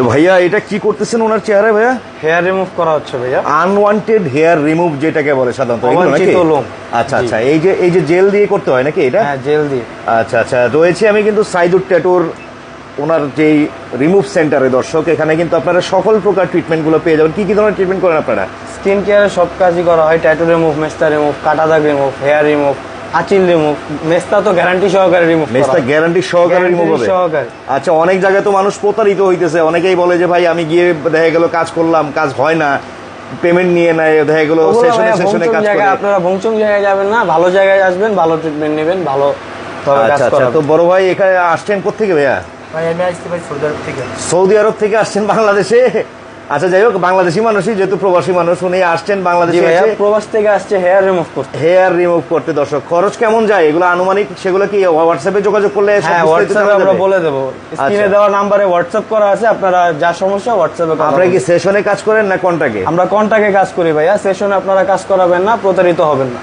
তো ভাইয়া এটা কি করতেছেন ওনার চেহারা ভাইয়া? হেয়ার রিমুভ করা হচ্ছে ভাইয়া। আনওয়ান্টেড হেয়ার রিমুভ যেটাকে বলে সাধারণত অবাঞ্ছিত লোম। আচ্ছা আচ্ছা এই যে এই যে জেল দিয়ে করতে হয় নাকি এটা? হ্যাঁ জেল দিয়ে। আচ্ছা আচ্ছা রয়েছে আমি কিন্তু সাইদুর ট্যাটুর ওনার যেই রিমুভ সেন্টারে দর্শক এখানে কিন্তু আপনারা সকল প্রকার ট্রিটমেন্টগুলো পেয়ে যাবেন। কি কি ধরনের ট্রিটমেন্ট করেন আপনারা? স্কিন কেয়ারের সব কাজই করা হয় ট্যাটু রিমুভ মেস্তা রিমুভ কাটা দাগ রিমুভ হেয়ার রিমুভ আচিল রিমুভ। মেস্তা তো গ্যারান্টি সহকারে রিমুভ মেসটা গ্যারান্টি সহকারে রিমুভ হবে। আচ্ছা অনেক জায়গায় তো মানুষ প্রতারিত হইতেছে। অনেকেই বলে যে ভাই আমি গিয়ে দেখা গেল কাজ করলাম কাজ হয় না। পেমেন্ট নিয়ে নেয় দেখা গেল সেশনে সেশনে কাজ করে। আপনারা ভংচং জায়গায় যাবেন না ভালো জায়গায় আসবেন ভালো ট্রিটমেন্ট নেবেন ভালো কাজ আচ্ছা আচ্ছা। তো বড় ভাই এখানে আসছেন কোথেকে ভাইয়া? ভাই আমি আসতে পারি সৌদি আরব থেকে। সৌদি আরব থেকে আসছেন বাংলাদেশে? আচ্ছা যাই হোক বাংলাদেশি মানুষই যেহেতু প্রবাসী মানুষ উনি আসছেন বাংলাদেশে প্রবাস থেকে আসছে হেয়ার রিমুভ করতে। হেয়ার রিমুভ করতে। দর্শক খরচ কেমন যায়? এগুলো আনুমানিক সেগুলো কি হোয়াটসঅ্যাপে যোগাযোগ করলে হ্যাঁ হোয়াটসঅ্যাপে আমরা বলে দেবো। স্ক্রিনে আচ্ছা। দেওয়া নাম্বারে হোয়াটসঅ্যাপ করা আছে আপনারা যা সমস্যা হোয়াটসঅ্যাপে আপনারা কি সেশনে কাজ করেন না কন্টাকে আমরা কন্টাক্টে কাজ করি ভাইয়া সেশনে আপনারা কাজ করাবেন না প্রতারিত হবেন না।